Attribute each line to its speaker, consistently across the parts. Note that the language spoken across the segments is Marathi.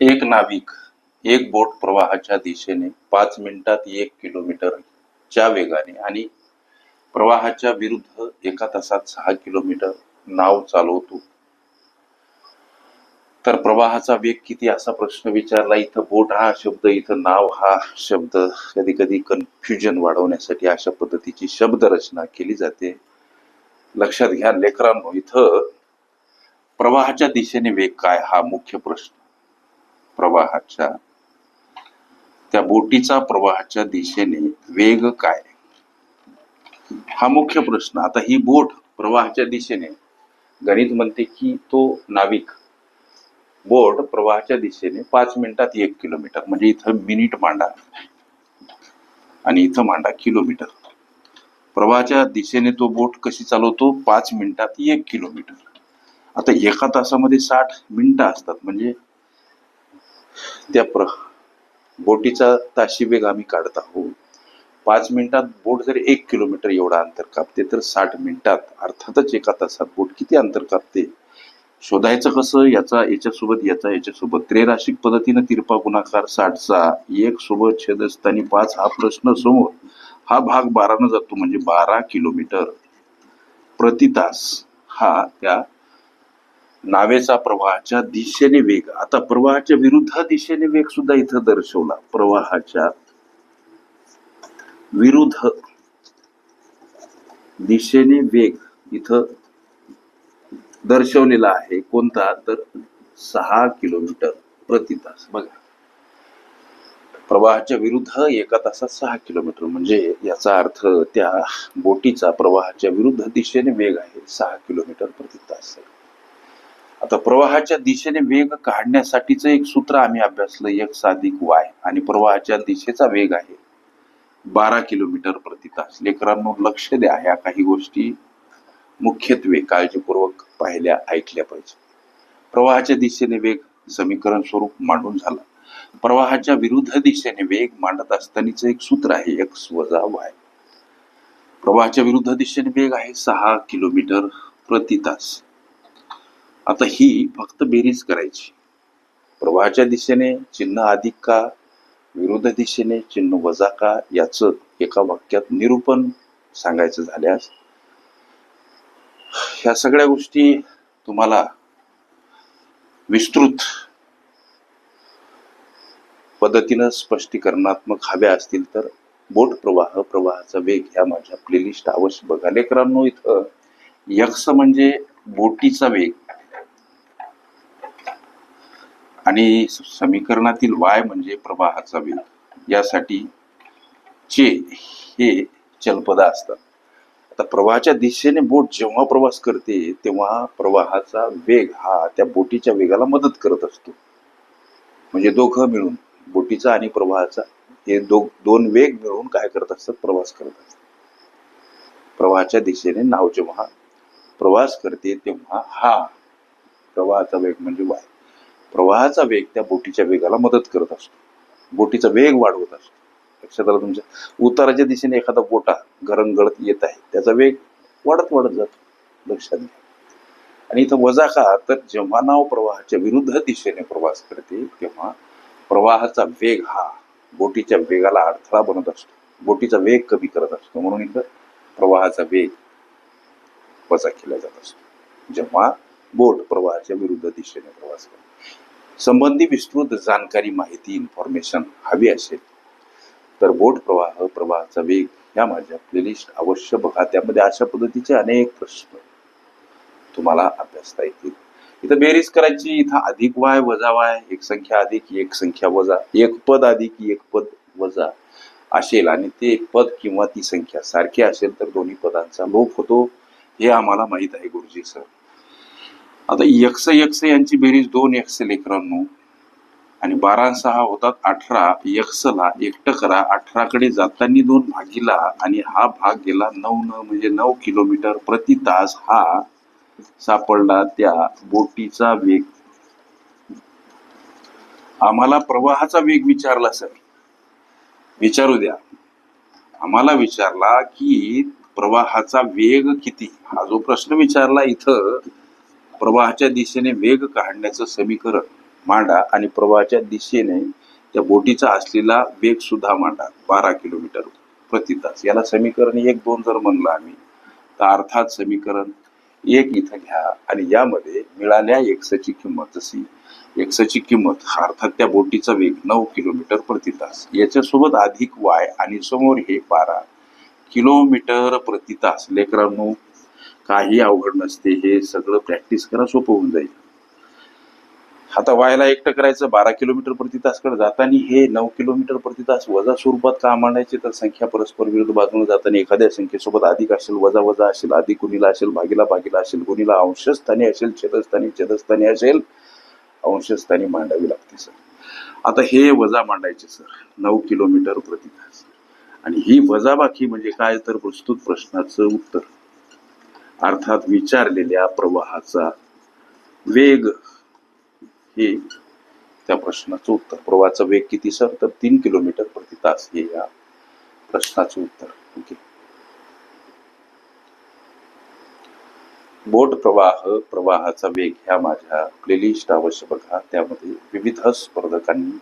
Speaker 1: एक नाविक एक बोट प्रवाहाच्या दिशेने पाच मिनिटात एक किलोमीटरच्या वेगाने आणि प्रवाहाच्या विरुद्ध एका तासात सहा किलोमीटर नाव चालवतो. तर प्रवाहाचा वेग किती असा प्रश्न विचारला इथं बोट हा शब्द इथं नाव हा शब्द कधी कधी कन्फ्युजन वाढवण्यासाठी अशा पद्धतीची शब्द रचना केली जाते. लक्षात घ्या लेकरांनो इथं प्रवाहाच्या दिशेने वेग काय हा मुख्य प्रश्न. प्रवाहाच्या त्या बोटीचा प्रवाहाच्या दिशेने वेग काय? हा मुख्य प्रश्न. आता ही बोट प्रवाहाच्या दिशेने गणित म्हणते की तो नाविक बोट प्रवाहाच्या दिशेने पाच मिनिटात एक किलोमीटर म्हणजे इथं मिनिट मांडा. आणि इथं मांडा किलोमीटर. प्रवाहाच्या दिशेने तो बोट कशी चालवतो? पाच मिनिटात एक किलोमीटर. आता एका तासामध्ये साठ मिनिटं असतात. म्हणजे त्या प्र बोटीचा ताशी वेग आम्ही काढत आहोत. पाच मिनिटात बोट जर एक किलोमीटर एवढा अंतर कापते तर साठ मिनिटात अर्थातच एका तासात बोट किती अंतर कापते? शोधायचं कसं? याचा याच्यासोबत याचा याच्यासोबत त्रेराशिक पद्धतीनं तिरपा गुणाकार साठचा एक सोबत छेदस्थानी पाच हा प्रश्न समोर. हा भाग बारानं जातो म्हणजे बारा किलोमीटर. प्रति तास हा त्या नावेचा प्रवाहाच्या दिशेने वेग. आता प्रवाहाच्या विरुद्ध दिशेने वेग सुद्धा इथं दर्शवला. प्रवाहाच्या विरुद्ध दिशेने वेग इथं दर्शवलेला आहे. कोणता? तर सहा किलोमीटर प्रति तास. बघा. प्रवाहाच्या विरुद्ध एका तासात सहा किलोमीटर. म्हणजे याचा अर्थ त्या बोटीचा प्रवाहाच्या विरुद्ध दिशेने वेग आहे. सहा किलोमीटर प्रति तास. आता प्रवाहाच्या दिशेने वेग काढण्यासाठीचं एक सूत्र आम्ही अभ्यासलं एक साधिक वाय. आणि प्रवाहाच्या दिशेचा वेग आहे. बारा किलोमीटर प्रति तास. लेकरांनो लक्ष द्या ह्या काही गोष्टी. मुख्यत्वे काळजीपूर्वक पाहिल्या ऐकल्या पाहिजे. प्रवाहाच्या दिशेने वेग समीकरण स्वरूप मांडून झाला. प्रवाहाच्या विरुद्ध दिशेने वेग मांडत असतानाच एक सूत्र आहे एक्स वजा वाय. प्रवाहाच्या विरुद्ध दिशेने वेग आहे सहा किलोमीटर प्रति तास. आता ही फक्त बेरीज करायची. प्रवाहाच्या दिशेने चिन्ह अधिक का? विरुद्ध दिशेने चिन्ह वजा का? याचं एका वाक्यात निरूपण सांगायचं झाल्यास ह्या सगळ्या गोष्टी तुम्हाला विस्तृत पद्धतीनं स्पष्टीकरणात्मक हव्या असतील तर बोट प्रवाह प्रवाहाचा वेग ह्या माझ्या प्लेलिस्ट अवश्य बघा. लेकरांनो इथं यक्ष म्हणजे बोटीचा वेग. आणि समीकरणातील वाय म्हणजे प्रवाहाचा वेग. यासाठी चे हे चलपदा असतात. आता प्रवाहाच्या दिशेने बोट जेव्हा प्रवास करते तेव्हा प्रवाहाचा वेग हा त्या बोटीच्या वेगाला मदत करत असतो. म्हणजे दोघं मिळून बोटीचा आणि प्रवाहाचा. हे दो दोन वेग मिळून काय करत असतात? प्रवास करत असतात. प्रवाहाच्या दिशेने नाव जेव्हा प्रवास करते तेव्हा हा प्रवाहाचा वेग म्हणजे वाय. प्रवाहाचा वेग त्या बोटीच्या वेगाला मदत करत असतो. बोटीचा वेग वाढवत असतो. लक्षात आलं तुमच्या उताराच्या दिशेने एखादा बोटा गरंगळत येत आहे. त्याचा वेग वाढत वाढत जातो. लक्षात घ्या. आणि इथं वजा का? तर जेव्हा नाव प्रवाहाच्या विरुद्ध दिशेने प्रवास करते तेव्हा प्रवाहाचा वेग हा बोटीच्या वेगाला अडथळा बनत असतो. बोटीचा वेग कमी करत असतो. म्हणून इथं प्रवाहाचा वेग वजा केला जात असतो. जेव्हा बोट प्रवाहाच्या विरुद्ध दिशेने प्रवास करते. संबंधी विस्तृत जानकारी माहिती इन्फॉर्मेशन हवी असेल तर बोट प्रवाह प्रवाहाचा वेग ह्या माझ्या प्लेलिस्ट अवश्य बघा. त्यामध्ये अशा पद्धतीचे अनेक प्रश्न तुम्हाला अभ्यासता येतील. इथं बेरीज करायची इथं अधिक वाय वजा वाय एक संख्या अधिक एक संख्या वजा एक पद अधिक एक पद वजा असेल आणि ते पद किंवा ती संख्या सारखी असेल तर दोन्ही पदांचा लोप होतो. हे आम्हाला माहीत आहे गुरुजी सर. आता यक्ष यक्ष यांची बेरीज दोन एक्स लेकरांनो. आणि बारा सहा होतात अठरा. यक्षला एकटं करा. अठराकडे जाताना दोन भागीला आणि हा भाग गेला नऊ न म्हणजे नऊ किलोमीटर प्रति तास हा सापडला त्या बोटीचा वेग. आम्हाला प्रवाहाचा वेग विचारला सर. विचारू द्या. आम्हाला विचारला की प्रवाहाचा वेग किती? हा जो प्रश्न विचारला इथं प्रवाहाच्या दिशेने वेग काढण्याचं समीकरण मांडा आणि प्रवाहाच्या दिशेने त्या बोटीचा असलेला वेग सुद्धा मांडा बारा किलोमीटर प्रति तास. याला समीकरण एक दोन जर म्हणलं आम्ही तर अर्थात समीकरण एक इथं घ्या आणि यामध्ये मिळाल्या एक्सची किंमत जशी एक्सची किंमत अर्थात त्या बोटीचा वेग नऊ किलोमीटर प्रति तास. याच्यासोबत अधिक वाय आणि समोर हे बारा किलोमीटर प्रति तास. लेकरांनो काही अवघड नसते हे सगळं प्रॅक्टिस करा सोपं होऊन जाईल. आता व्हायला एकटं करायचं बारा किलोमीटर प्रति तासकडे जाताना हे नऊ किलोमीटर प्रति तास वजा स्वरूपात का मांडायचे तर संख्या परस्पर विरुद्ध बाजूने जाताना एखाद्या संख्येसोबत अधिक असेल वजा वजा असेल अधिक गुणीला असेल भागीला भागीला असेल गुणीला अंशस्थानी असेल छेदस्थानी छेदस्थानी असेल अंशस्थानी मांडावी लागते सर. आता हे वजा मांडायचे सर. नऊ किलोमीटर प्रति तास. आणि ही वजाबाकी म्हणजे काय? तर प्रस्तुत प्रश्नाचं उत्तर. अर्थात विचारलेल्या प्रवाहाचा वेग हे त्या प्रश्नाचं उत्तर. प्रवाहाचा वेग किती सर? तर तीन किलोमीटर प्रति तास हे या प्रश्नाचं उत्तर. ओके. बोट प्रवाह प्रवाहाचा वेग ह्या माझ्या प्लेलिस्ट अवश्य बघा. त्यामध्ये विविध स्पर्धकांनी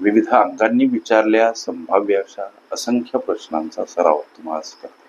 Speaker 1: विविध अंगांनी विचारल्या संभाव्य अशा असंख्य प्रश्नांचा सराव तुम्हाला करते.